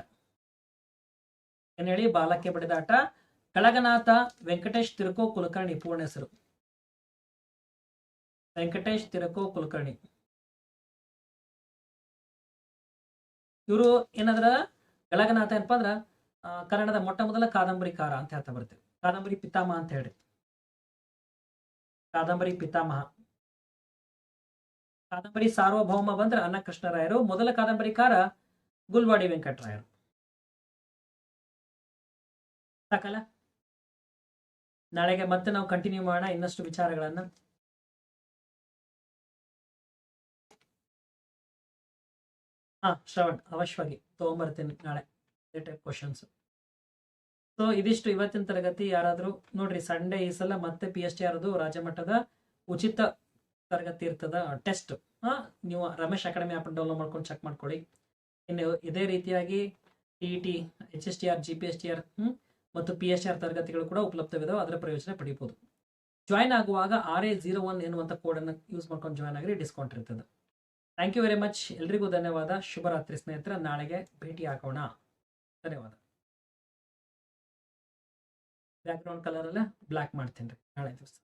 ಏನ್ ಹೇಳಿ? ಬಾಲಕ್ಕೆ ಬಡಿದಾಟ. ಕಳಗನಾಥ, ವೆಂಕಟೇಶ್ ತಿರುಕೋ ಕುಲಕರ್ಣಿ, ಪೂರ್ಣ ಹೆಸರು. ವೆಂಕಟೇಶ್ ತಿರುಕೋ ಕುಲಕರ್ಣಿ. ಇವರು ಏನಾದ್ರ? ಕಳಗನಾಥ ಏನಪ್ಪಾ ಅಂದ್ರ ಕನ್ನಡದ ಮೊಟ್ಟ ಮೊದಲ ಕಾದಂಬರಿಕಾರ ಅಂತ ಹೇಳ್ತಾ ಬರ್ತೀವಿ. ಕಾದಂಬರಿ ಪಿತಾಮಹ ಅಂತ ಹೇಳಿ. ಕಾದಂಬರಿ ಪಿತಾಮಹ. ಕಾದಂಬರಿ ಸಾರ್ವಭೌಮ ಬಂದ್ರ ಅನ್ನಕೃಷ್ಣರಾಯರು, ಮೊದಲ ಕಾದಂಬರಿಕಾರ ಗುಲ್ವಾಡಿ ವೆಂಕಟರಾಯರು. ಸಾಕಲ್ಲ? ನಾಳೆಗೆ ಮತ್ತೆ ನಾವು ಕಂಟಿನ್ಯೂ ಮಾಡೋಣ ಇನ್ನಷ್ಟು ವಿಚಾರಗಳನ್ನ. ಹಾ, ಶ್ರವಣ್ ಅವಶ್ಯವಾಗಿ ತಗೊಂಬರ್ತೀನಿ ನಾಳೆ. ಟೈಪ್ ಕ್ವಶನ್ಸ್ ಸೊ ಇದಿಷ್ಟು ಇವತ್ತಿನ ತರಗತಿ. ಯಾರಾದರೂ ನೋಡ್ರಿ ಸಂಡೇ ಈ ಸಲ ಮತ್ತೆ ಪಿ ಎಚ್ ಟಿ ಆರ್ದು ರಾಜ್ಯ ಮಟ್ಟದ ಉಚಿತ ತರಗತಿ ಇರ್ತದ ಟೆಸ್ಟ್ ನೀವು ರಮೇಶ್ ಅಕಾಡೆಮಿ ಆ್ಯಪ್ ಡೌನ್ಲೋಡ್ ಮಾಡ್ಕೊಂಡು ಚೆಕ್ ಮಾಡ್ಕೊಳ್ಳಿ. ಇನ್ನು ಇದೇ ರೀತಿಯಾಗಿ T E T H S T R G P S T R ಮತ್ತು ಪಿ ಎಸ್ ಆರ್ ತರಗತಿಗಳು ಕೂಡ ಉಪಲಬ್ಧವಿದಾವೆ, ಅದರ ಪ್ರಯೋಜನ ಪಡಿಬೋದು. ಜಾಯ್ನ್ ಆಗುವಾಗ ಆರ್ ಎ ಜೀರೋ ಒನ್ ಎನ್ನುವಂಥ ಕೋಡನ್ನು ಯೂಸ್ ಮಾಡ್ಕೊಂಡು ಜಾಯ್ನ್ ಆಗಿರಿ ಡಿಸ್ಕೌಂಟ್ ಇರ್ತದೆ. ಥ್ಯಾಂಕ್ ಯು ವೆರಿ ಮಚ್ ಎಲ್ರಿಗೂ ಧನ್ಯವಾದ. ಶುಭರಾತ್ರಿ ಸ್ನೇಹಿತರೆ. ನಾಳೆಗೆ ಭೇಟಿ ಹಾಕೋಣ ಧನ್ಯವಾದ. ಬ್ಯಾಕ್ಗ್ರೌಂಡ್ ಕಲರ್ ಎಲ್ಲ ಬ್ಲ್ಯಾಕ್ ಮಾಡ್ತೀನಿ ರೀ ನಾಳೆ ದಿವಸ.